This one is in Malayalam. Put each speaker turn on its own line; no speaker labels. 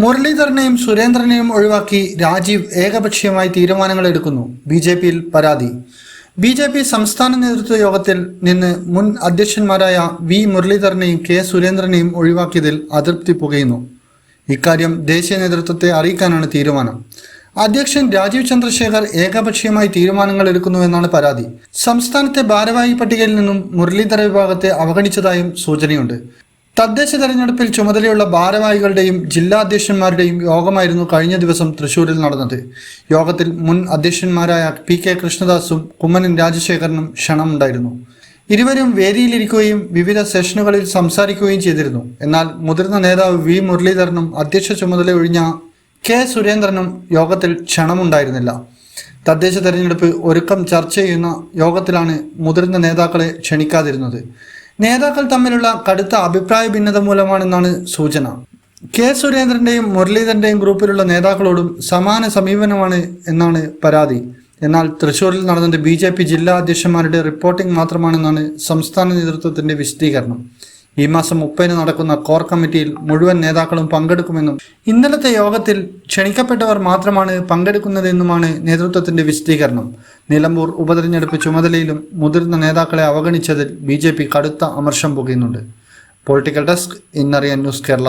മുരളീധരനെയും സുരേന്ദ്രനെയും ഒഴിവാക്കി രാജീവ് ഏകപക്ഷീയമായി തീരുമാനങ്ങൾ എടുക്കുന്നു. ബി ജെ പിയിൽ പരാതി. ബി ജെ പി സംസ്ഥാന നേതൃത്വ യോഗത്തിൽ നിന്ന് മുൻ അധ്യക്ഷന്മാരായ വി മുരളീധരനെയും കെ സുരേന്ദ്രനെയും ഒഴിവാക്കിയതിൽ അതൃപ്തി പുകയുന്നു. ഇക്കാര്യം ദേശീയ നേതൃത്വത്തെ അറിയിക്കാനാണ് തീരുമാനം. അധ്യക്ഷൻ രാജീവ് ചന്ദ്രശേഖർ ഏകപക്ഷീയമായി തീരുമാനങ്ങൾ എടുക്കുന്നുവെന്നാണ് പരാതി. സംസ്ഥാനത്തെ ഭാരവാഹി പട്ടികയിൽ നിന്നും മുരളീധര വിഭാഗത്തെ അവഗണിച്ചതായും സൂചനയുണ്ട്. തദ്ദേശ തെരഞ്ഞെടുപ്പിൽ ചുമതലയുള്ള ഭാരവാഹികളുടെയും ജില്ലാ അധ്യക്ഷന്മാരുടെയും യോഗമായിരുന്നു കഴിഞ്ഞ ദിവസം തൃശൂരിൽ നടന്നത്. യോഗത്തിൽ മുൻ അധ്യക്ഷന്മാരായ പി കെ കൃഷ്ണദാസും കുമ്മനം രാജശേഖരനും ക്ഷണമുണ്ടായിരുന്നു ഇരുവരും വേദിയിലിരിക്കുകയും വിവിധ സെഷനുകളിൽ സംസാരിക്കുകയും ചെയ്തിരുന്നു. എന്നാൽ മുതിർന്ന നേതാവ് വി മുരളീധരനും അധ്യക്ഷ ചുമതല ഒഴിഞ്ഞ കെ സുരേന്ദ്രനും യോഗത്തിൽ ക്ഷണമുണ്ടായിരുന്നില്ല. തദ്ദേശ തെരഞ്ഞെടുപ്പ് ഒരുക്കം ചർച്ച ചെയ്യുന്ന യോഗത്തിലാണ് മുതിർന്ന നേതാക്കളെ ക്ഷണിക്കാതിരുന്നത്. നേതാക്കൾ തമ്മിലുള്ള കടുത്ത അഭിപ്രായ ഭിന്നത മൂലമാണെന്നാണ് സൂചന. കെ സുരേന്ദ്രന്റെയും മുരളീധരന്റെയും ഗ്രൂപ്പിലുള്ള നേതാക്കളോടും സമാന സമീപനമാണ് എന്നാണ് പരാതി. എന്നാൽ തൃശൂരിൽ നടന്നത് ബി ജില്ലാ അധ്യക്ഷന്മാരുടെ റിപ്പോർട്ടിംഗ് മാത്രമാണെന്നാണ് സംസ്ഥാന നേതൃത്വത്തിന്റെ വിശദീകരണം. ഈ മാസം മുപ്പതിന് നടക്കുന്ന കോർ കമ്മിറ്റിയിൽ മുഴുവൻ നേതാക്കളും പങ്കെടുക്കുമെന്നും ഇന്നലത്തെ യോഗത്തിൽ ക്ഷണിക്കപ്പെട്ടവർ മാത്രമാണ് പങ്കെടുക്കുന്നതെന്നുമാണ് നേതൃത്വത്തിന്റെ വിശദീകരണം. നിലമ്പൂർ ഉപതെരഞ്ഞെടുപ്പ് ചുമതലയിലും മുതിർന്ന നേതാക്കളെ അവഗണിച്ചതിൽ ബി കടുത്ത അമർഷം പുകയുന്നുണ്ട്. പൊളിറ്റിക്കൽ ഡെസ്ക് ഇന്നറിയാൻ ന്യൂസ് കേരള.